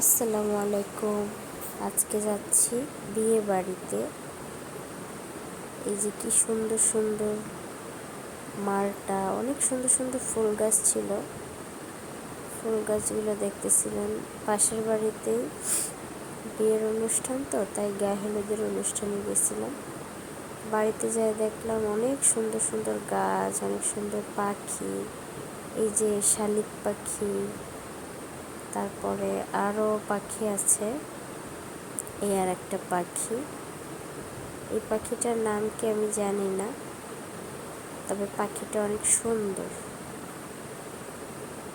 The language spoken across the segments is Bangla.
আসসালামু আলাইকুম। আজকে যাচ্ছি বিয়ে বাড়িতে এই যে কি সুন্দর সুন্দর মালটা, অনেক সুন্দর সুন্দর ফুল গাছ ছিল। ফুল গাছগুলো দেখতেছিলেন। পাশের বাড়িতেই বিয়ের অনুষ্ঠান তো, তাই গায়ে হলুদের অনুষ্ঠানে গেছিলাম। বাড়িতে যাই দেখলাম অনেক সুন্দর সুন্দর গাছ, অনেক সুন্দর পাখি, এই যে শালিক পাখি তারপরে আরও পাখি আছে। এই আর একটা পাখি। এই পাখিটার নাম কি আমি জানি না, তবে পাখিটা অনেক সুন্দর।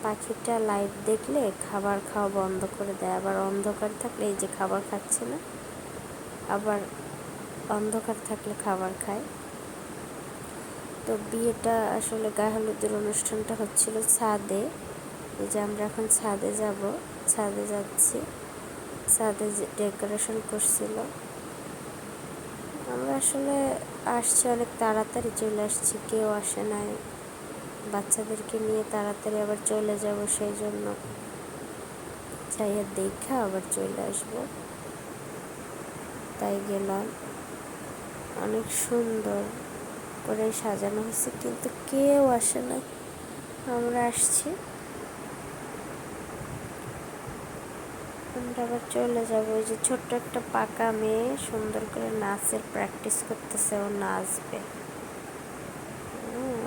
পাখিটা লাইট দেখলে খাবার খাওয়া বন্ধ করে দেয়, আবার অন্ধকার থাকলে এই যে খাবার খাচ্ছে না, আবার অন্ধকার থাকলে খাবার খায়। তো বিয়েটা আসলে গায়ে হলুদের অনুষ্ঠানটা হচ্ছিল ছাদে। যে আমরা এখন ছাদে যাব, ছাদে যাচ্ছি। ছাদে ডেকোরেশন করছিল। আমরা আসলে আসছি অনেক তাড়াতাড়ি, চলে আসছি, কেউ আসে নাই। বাচ্চাদেরকে নিয়ে তাড়াতাড়ি আবার চলে যাব সেই জন্য। চাইয়া দেখা আবার চলে আসব। তাই গেলাম। অনেক সুন্দর করে সাজানো হয়েছে, কিন্তু কেউ আসে না আমরা আসছি। আমরা আবার চলে যাব। ওই যে ছোট্ট একটা পাকা মেয়ে সুন্দর করে নাচের প্র্যাকটিস করতেছে, ও নাচবে।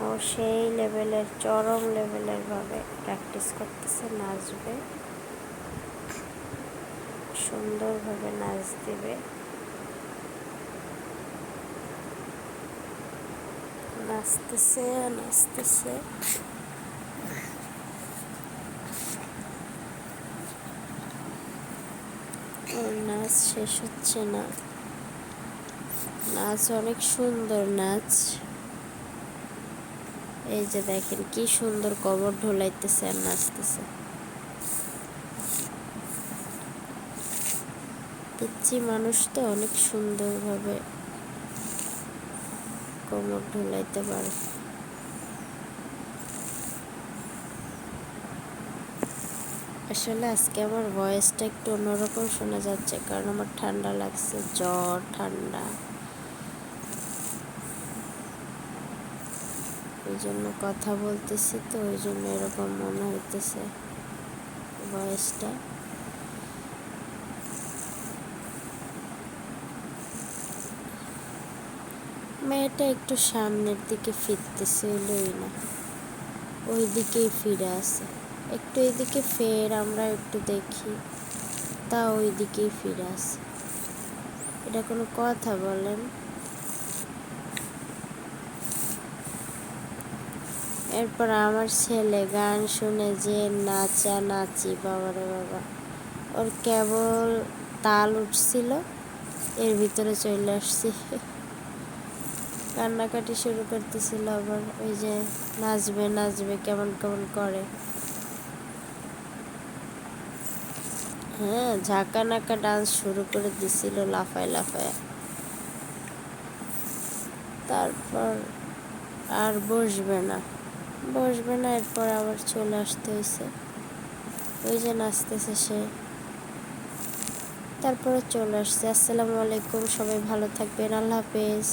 ও সেই লেভেলের চরম লেভেলের ভাবে প্র্যাকটিস করতেছে, নাচবে। সুন্দরভাবে নাচ দিবে। নাচতেছে নাচতেছে ওর নাচ শেষ হচ্ছে না। নাচ অনেক সুন্দর নাচ। এই যে দেখেন কি সুন্দর কবর ঢোলাইতেছে আর নাচতেছে। পিচ্ছি মানুষ তো অনেক সুন্দরভাবে কোমর ঢোলাইতে পারে। আসলে আজকে আমার ভয়েসটা একটু অন্যরকম শোনা যাচ্ছে, কারণ আমার ঠান্ডা লাগছে, জ্বর, ঠান্ডা। ওই জন্য কথা বলতেছি তো ওই জন্য এরকম মনে হইতেছে ভয়েসটা মেয়েটা একটু সামনের দিকে ফিরতেছে ওই না। ওই দিকেই ফিরে আসে একটু এদিকে ফের আমরা একটু দেখি। তা ওই দিকেই ফিরে আসে। এটা কোনো কথা বলেন? এরপর আমার ছেলে গান শুনে যে নাচা নাচি বাবারে বাবা। ওর কেবল তাল উঠছিল, এর ভিতরে চলে আসছি। কান্নাকাটি শুরু করতেছিল আবার, ওই যে নাচবে নাচবে, কেমন কেমন করে। হ্যাঁ ঝাঁকা নাকা ডান্স শুরু করে দিছিল লাফায় লাফায়। তারপর আর বসবে না। বসবে না, এরপর আবার চলে আসতে হয়েছে ওই যে নাচতেছে সে। তারপরে চলে আসছে। আসসালামু আলাইকুম, সবাই ভালো থাকবেন। আল্লাহ হাফেজ।